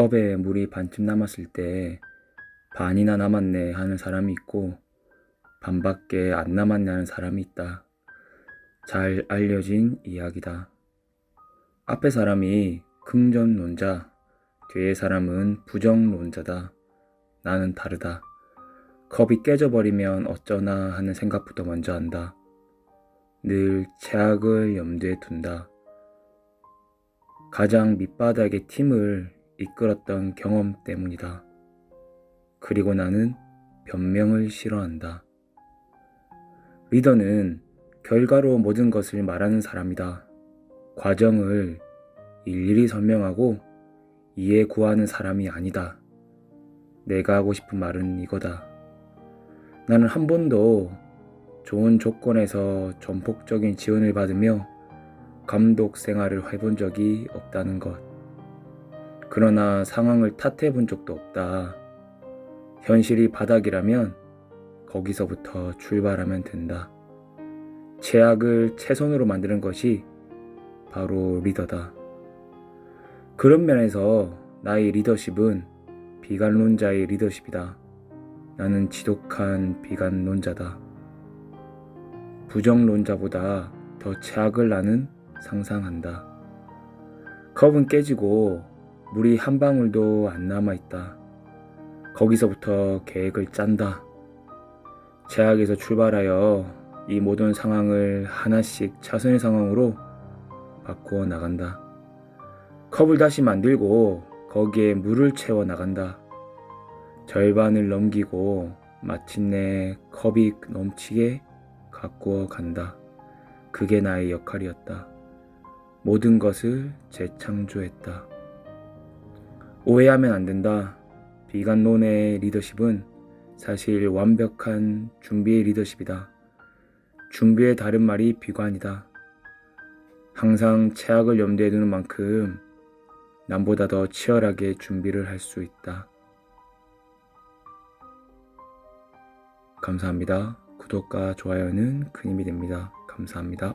컵에 물이 반쯤 남았을 때 반이나 남았네 하는 사람이 있고 반밖에 안 남았네 하는 사람이 있다. 잘 알려진 이야기다. 앞에 사람이 긍정론자, 뒤에 사람은 부정론자다. 나는 다르다. 컵이 깨져버리면 어쩌나 하는 생각부터 먼저 한다. 늘 최악을 염두에 둔다. 가장 밑바닥의 팀을 이끌었던 경험 때문이다. 그리고 나는 변명을 싫어한다. 리더는 결과로 모든 것을 말하는 사람이다. 과정을 일일이 설명하고 이해 구하는 사람이 아니다. 내가 하고 싶은 말은 이거다. 나는 한 번도 좋은 조건에서 전폭적인 지원을 받으며 감독 생활을 해본 적이 없다는 것. 그러나 상황을 탓해 본 적도 없다. 현실이 바닥이라면 거기서부터 출발하면 된다. 최악을 최선으로 만드는 것이 바로 리더다. 그런 면에서 나의 리더십은 비관론자의 리더십이다. 나는 지독한 비관론자다. 부정론자보다 더 최악을 나는 상상한다. 컵은 깨지고 물이 한 방울도 안 남아있다. 거기서부터 계획을 짠다. 최악에서 출발하여 이 모든 상황을 하나씩 차선의 상황으로 바꾸어 나간다. 컵을 다시 만들고 거기에 물을 채워 나간다. 절반을 넘기고 마침내 컵이 넘치게 가꾸어 간다. 그게 나의 역할이었다. 모든 것을 재창조했다. 오해하면 안 된다. 비관론의 리더십은 사실 완벽한 준비의 리더십이다. 준비의 다른 말이 비관이다. 항상 최악을 염두에 두는 만큼 남보다 더 치열하게 준비를 할 수 있다. 감사합니다. 구독과 좋아요는 큰 힘이 됩니다. 감사합니다.